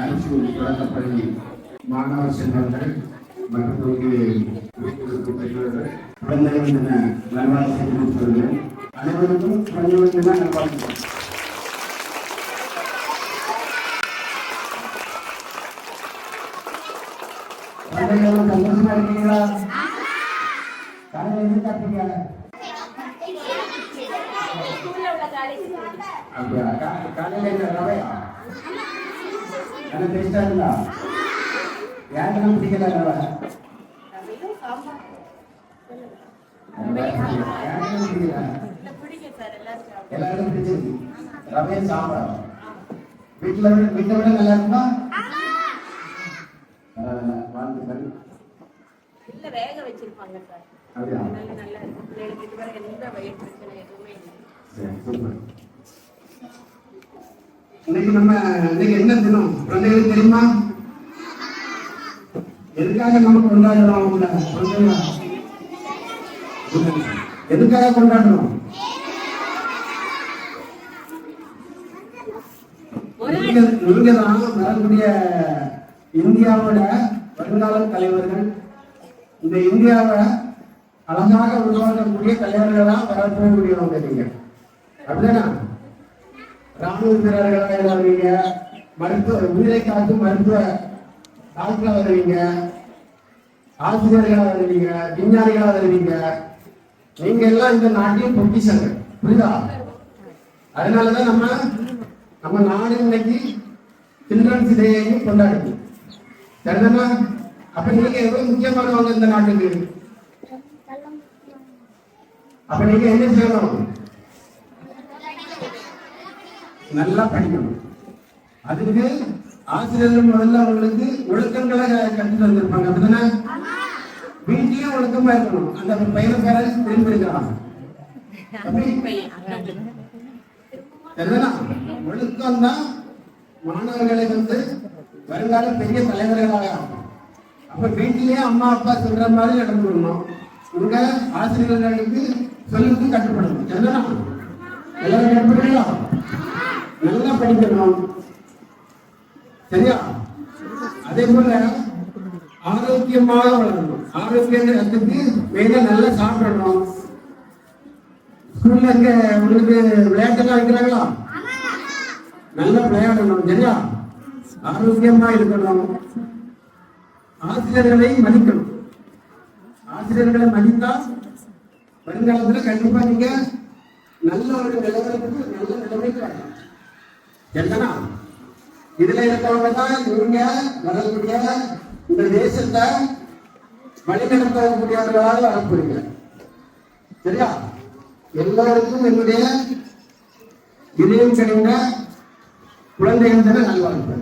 அரசு தொடக்கப்பள்ளி மாணவ செல்வங்கள் மற்றும் இங்கு பெற்றோர்கள் குழந்தைகள் என நல்வாழ்த்து தெரிவித்துள்ளேன் அனைவருக்கும் குழந்தைகள் என நல்வாழ்த்து குழந்தைகள் சந்தோஷமா இருக்கீங்களா? காலையில் இருந்து அப்படியா? கா- ரவையா? நல்ல இருந்தா யாருக்கெல்லாம் பிடிக்கல எல்லாருக்கும் பிடிச்சிருக்கு. ரவையும் சாம்பார் வீட்டுல விட வீட்டை விட நல்லா இருக்குமா? வாழ்த்துக்கள் இல்ல வேக வச்சிருப்பாங்க சார். நல்லா இருக்கும். பிள்ளைகளுக்கு இதுவரை எந்த வயிறு பிரச்சனை எதுவுமே இல்லை. சரி, சூப்பர். இன்னைக்கு நம்ம இன்னைக்கு என்ன தினம்? குழந்தைகளுக்கு தெரியுமா? எதுக்காக நம்ம கொண்டாடுறோம் அவங்கள குழந்தைங்கள? எதுக்காக கொண்டாடுறோம்? நீங்க தான் வரக்கூடிய இந்தியாவோட வருங்கால தலைவர்கள் இந்த இந்தியாவை அழகாக உருவாக்கக்கூடிய தலைவர்களா வரப்போகக்கூடியவங்க நீங்க. அப்படிதானா? ராணுவ வீரர்களாக வருவீங்க மருத்துவ உயிரை காக்கும் மருத்துவ டாக்டரா வருவீங்க. ஆசிரியர்களா வருவீங்க விஞ்ஞானிகளா வருவீங்க. நீங்க எல்லாம் இந்த நாட்டையும் பொக்கிஷங்க புரியுதா? அதனாலதான் நம்ம நம்ம நாடு இன்னைக்கு சில்ட்ரன்ஸ் டேயையும் கொண்டாடுது. சரிதானா? அப்ப நீங்க எவ்வளவு முக்கியமானவங்க இந்த நாட்டுக்கு? அப்ப நீங்க என்ன செய்யணும்? நல்லா படிக்கணும். அதுக்கு ஆசிரியர்கள் முதல்ல அவங்களுக்கு ஒழுக்கங்களை கற்றுட்டு வந்திருப்பாங்க அப்படிதானே? வீட்லயும் ஒழுக்கமா இருக்கணும். அந்த பையனை பேர திரும்பி ஒழுக்கம் தான் மாணவர்களை வந்து வருங்கால பெரிய தலைவர்களாக அப்ப வீட்டிலேயே அம்மா அப்பா சொல்ற மாதிரி நடந்துக்கணும் உங்க ஆசிரியர்களுக்கு சொல்லுக்கு கட்டுப்படணும். எல்லாரும் கட்டுப்படுறீங்களா படிக்கணும். சரியா? அதே போல ஆரோக்கியமாக வளரணும். ஆரோக்கியத்துக்கு மெயினா நல்லா சாப்பிடணும். ஸ்கூல்ல இருக்க உங்களுக்கு விளையாட்டுலாம் வைக்கிறாங்களா? நல்லா விளையாடணும். சரியா? ஆரோக்கியமா இருக்கணும். ஆசிரியர்களை மதிக்கணும். ஆசிரியர்களை மதித்தா வருங்காலத்துல கண்டிப்பா நீங்க நல்ல ஒரு நிலவரத்துக்கு நல்ல நிலைமைக்கு வரலாம். என்னன்னா இதுல இருக்கவங்க தான் இவங்க வரக்கூடிய இந்த தேசத்தை வழிநடத்தக்கூடியவர்களாக வரப்போறீங்க சரியா? எல்லாருக்கும் என்னுடைய இதயம் கிடைந்த குழந்தைகள் தின நல்வாழ்வு